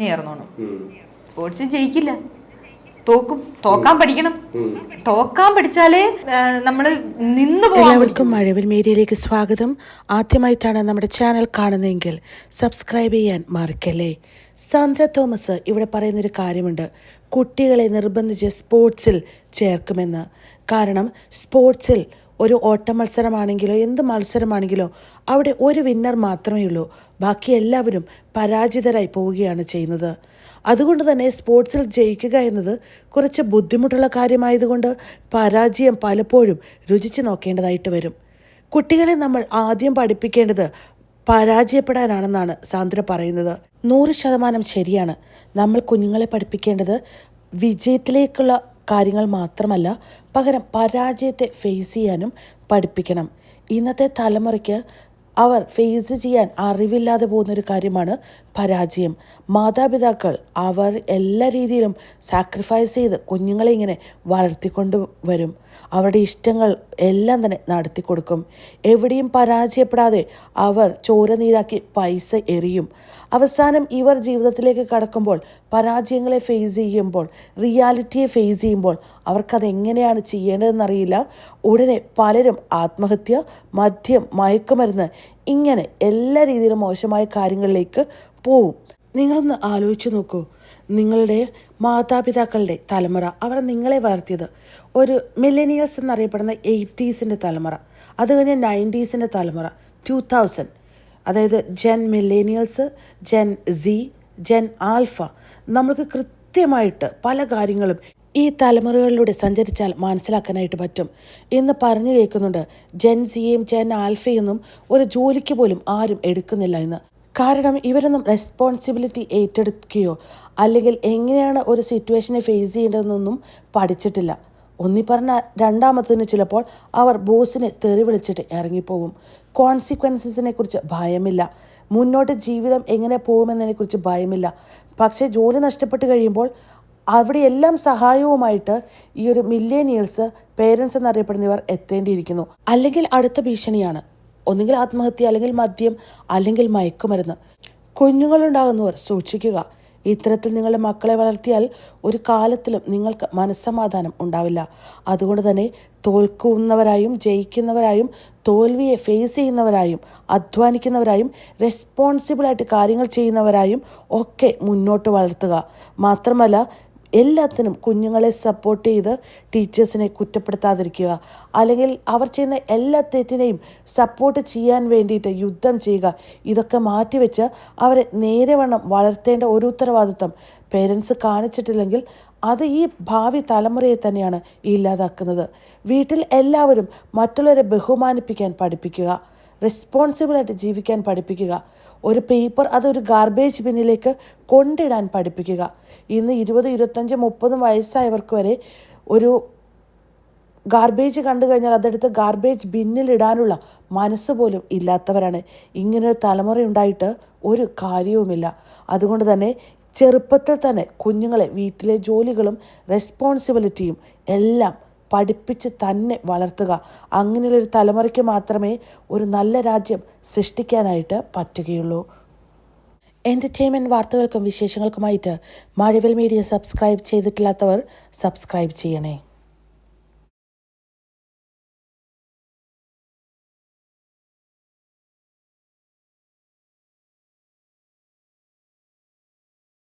നേർന്നോണം. Sports ജയിക്കില്ല. തോക്കും. തോക്കാൻ പഠിക്കണം. തോക്കാൻ പഠിച്ചാലേ നമ്മൾ നിന്ന് എല്ലാവർക്കും മഴവിൽ മീഡിയയിലേക്ക് സ്വാഗതം. ആദ്യമായിട്ടാണ് നമ്മുടെ ചാനൽ കാണുന്നതെങ്കിൽ സബ്സ്ക്രൈബ് ചെയ്യാൻ മറക്കല്ലേ? സാന്ദ്ര തോമസ് ഇവിടെ പറയുന്നൊരു കാര്യമുണ്ട്. കുട്ടികളെ നിർബന്ധിച്ച് സ്പോർട്സിൽ ചേർക്കുമെന്ന്. കാരണം സ്പോർട്സിൽ ഒരു ഓട്ട മത്സരമാണെങ്കിലോ എന്ത് മത്സരമാണെങ്കിലോ അവിടെ ഒരു വിന്നർ മാത്രമേ ഉള്ളൂ. ബാക്കി എല്ലാവരും പരാജിതരായി പോവുകയാണ് ചെയ്യുന്നത്. അതുകൊണ്ട് തന്നെ സ്പോർട്സിൽ ജയിക്കുക എന്നത് കുറച്ച് ബുദ്ധിമുട്ടുള്ള കാര്യമായതുകൊണ്ട് പരാജയം പലപ്പോഴും രുചിച്ച് നോക്കേണ്ടതായിട്ട് വരും. കുട്ടികളെ നമ്മൾ ആദ്യം പഠിപ്പിക്കേണ്ടത് പരാജയപ്പെടാനാണെന്നാണ് സാന്ദ്ര പറയുന്നത്. നൂറ് ശതമാനം ശരിയാണ്. നമ്മൾ കുഞ്ഞുങ്ങളെ പഠിപ്പിക്കേണ്ടത് വിജയത്തിലേക്കുള്ള കാര്യങ്ങൾ മാത്രമല്ല പകരം പരാജയത്തെ ഫേസ് ചെയ്യാനും പഠിപ്പിക്കണം. ഇന്നത്തെ തലമുറയ്ക്ക് അവർ ഫേസ് ചെയ്യാൻ അറിവില്ലാതെ പോകുന്നൊരു കാര്യമാണ് പരാജയം. മാതാപിതാക്കൾ അവർ എല്ലാ രീതിയിലും സാക്രിഫൈസ് ചെയ്ത് കുഞ്ഞുങ്ങളെ ഇങ്ങനെ വളർത്തിക്കൊണ്ട് വരും. അവരുടെ ഇഷ്ടങ്ങൾ എല്ലാം തന്നെ നടത്തി കൊടുക്കും എവിടെയും പരാജയപ്പെടാതെ അവർ ചോര നീരാക്കി പൈസ എറിയും. അവസാനം ഇവർ ജീവിതത്തിലേക്ക് കടക്കുമ്പോൾ പരാജയങ്ങളെ ഫേസ് ചെയ്യുമ്പോൾ റിയാലിറ്റിയെ ഫേസ് ചെയ്യുമ്പോൾ അവർക്കത് എങ്ങനെയാണ് ചെയ്യേണ്ടതെന്നറിയില്ല. ഉടനെ പലരും ആത്മഹത്യ മദ്യം മയക്കുമരുന്ന് ഇങ്ങനെ എല്ലാ രീതിയിലും മോശമായ കാര്യങ്ങളിലേക്ക് പോവും. നിങ്ങളൊന്ന് ആലോചിച്ച് നോക്കൂ. നിങ്ങളുടെ മാതാപിതാക്കളുടെ തലമുറ അവർ നിങ്ങളെ വളർത്തിയത് ഒരു മില്ലേനിയൽസ് എന്നറിയപ്പെടുന്ന എയ്റ്റീസിന്റെ തലമുറ അത് കഴിഞ്ഞ് നയന്റീസിന്റെ തലമുറ ടു തൗസൻഡ് അതായത് gen millennials gen Z gen alpha നമ്മൾക്ക് കൃത്യമായിട്ട് പല കാര്യങ്ങളും ഈ തലമുറകളിലൂടെ സഞ്ചരിച്ചാൽ മനസ്സിലാക്കാനായിട്ട് പറ്റും. ഇന്ന് പറഞ്ഞു കേൾക്കുന്നുണ്ട് ജെൻസിയും ജെൻ ആൽഫയൊന്നും ഒരു ജോലിക്ക് പോലും ആരും എടുക്കുന്നില്ല എന്ന്. കാരണം ഇവരൊന്നും റെസ്പോൺസിബിലിറ്റി ഏറ്റെടുക്കുകയോ അല്ലെങ്കിൽ എങ്ങനെയാണ് ഒരു സിറ്റുവേഷനെ ഫേസ് ചെയ്യേണ്ടതെന്നൊന്നും പഠിച്ചിട്ടില്ല. ഒന്നി പറഞ്ഞ രണ്ടാമത്തതിന് ചിലപ്പോൾ അവർ ബോസിനെ തെറി വിളിച്ചിട്ട് ഇറങ്ങിപ്പോകും. കോൺസിക്വൻസസിനെ കുറിച്ച് ഭയമില്ല. മുന്നോട്ട് ജീവിതം എങ്ങനെ പോകുമെന്നതിനെക്കുറിച്ച് ഭയമില്ല. പക്ഷേ ജോലി നഷ്ടപ്പെട്ട് കഴിയുമ്പോൾ അവിടെയെല്ലാം സഹായവുമായിട്ട് ഈ ഒരു മില്ലേനിയൽസ് പേരൻസ് എന്നറിയപ്പെടുന്നവർ എത്തേണ്ടിയിരിക്കുന്നു. അല്ലെങ്കിൽ അടുത്ത ഭീഷണിയാണ്. ഒന്നുകിൽ ആത്മഹത്യ അല്ലെങ്കിൽ മദ്യം അല്ലെങ്കിൽ മയക്കുമരുന്ന്. കുഞ്ഞുങ്ങളുണ്ടാകുന്നവർ സൂക്ഷിക്കുക. ഇത്തരത്തിൽ നിങ്ങളുടെ മക്കളെ വളർത്തിയാൽ ഒരു കാലത്തിലും നിങ്ങൾക്ക് മനസ്സമാധാനം ഉണ്ടാവില്ല. അതുകൊണ്ട് തന്നെ തോൽക്കുന്നവരായും ജയിക്കുന്നവരായും തോൽവിയെ ഫേസ് ചെയ്യുന്നവരായും അധ്വാനിക്കുന്നവരായും റെസ്പോൺസിബിളായിട്ട് കാര്യങ്ങൾ ചെയ്യുന്നവരായും ഒക്കെ മുന്നോട്ട് വളർത്തുക. മാത്രമല്ല എല്ലാത്തിനും കുഞ്ഞുങ്ങളെ സപ്പോർട്ട് ചെയ്ത് ടീച്ചേഴ്സിനെ കുറ്റപ്പെടുത്താതിരിക്കുക. അല്ലെങ്കിൽ അവർ ചെയ്യുന്ന എല്ലാ തെറ്റിനെയും സപ്പോർട്ട് ചെയ്യാൻ വേണ്ടിയിട്ട് യുദ്ധം ചെയ്യുക. ഇതൊക്കെ മാറ്റിവെച്ച് അവരെ നേരെവണ്ണം വളർത്തേണ്ട ഒരു ഉത്തരവാദിത്വം പേരൻസ് കാണിച്ചിട്ടില്ലെങ്കിൽ അത് ഈ ഭാവി തലമുറയെ തന്നെയാണ് ഇല്ലാതാക്കുന്നത്. വീട്ടിൽ എല്ലാവരും മറ്റുള്ളവരെ ബഹുമാനിപ്പിക്കാൻ പഠിപ്പിക്കുക. റെസ്പോൺസിബിളായിട്ട് ജീവിക്കാൻ പഠിപ്പിക്കുക. ഒരു പേപ്പർ അതൊരു ഗാർബേജ് ബിന്നിലേക്ക് കൊണ്ടിടാൻ പഠിപ്പിക്കുക. ഇന്ന് ഇരുപത് ഇരുപത്തഞ്ച് മുപ്പതും വയസ്സായവർക്ക് വരെ ഒരു ഗാർബേജ് കണ്ടു കഴിഞ്ഞാൽ അതെടുത്ത് ഗാർബേജ് ബിന്നിലിടാനുള്ള മനസ്സ് പോലും ഇല്ലാത്തവരാണ്. ഇങ്ങനൊരു തലമുറ ഉണ്ടായിട്ട് ഒരു കാര്യവുമില്ല. അതുകൊണ്ട് തന്നെ ചെറുപ്പത്തിൽ തന്നെ കുഞ്ഞുങ്ങളെ വീട്ടിലെ ജോലികളും റെസ്പോൺസിബിലിറ്റിയും എല്ലാം പഠിപ്പിച്ച് തന്നെ വളർത്തുക. അങ്ങനെയുള്ളൊരു തലമുറയ്ക്ക് മാത്രമേ ഒരു നല്ല രാജ്യം സൃഷ്ടിക്കാനായിട്ട് പറ്റുകയുള്ളൂ. എന്റർടൈൻമെന്റ് വാർത്തകൾക്കും വിശേഷങ്ങൾക്കുമായിട്ട് മഴവിൽ മീഡിയ സബ്സ്ക്രൈബ് ചെയ്തിട്ടില്ലാത്തവർ സബ്സ്ക്രൈബ് ചെയ്യണേ.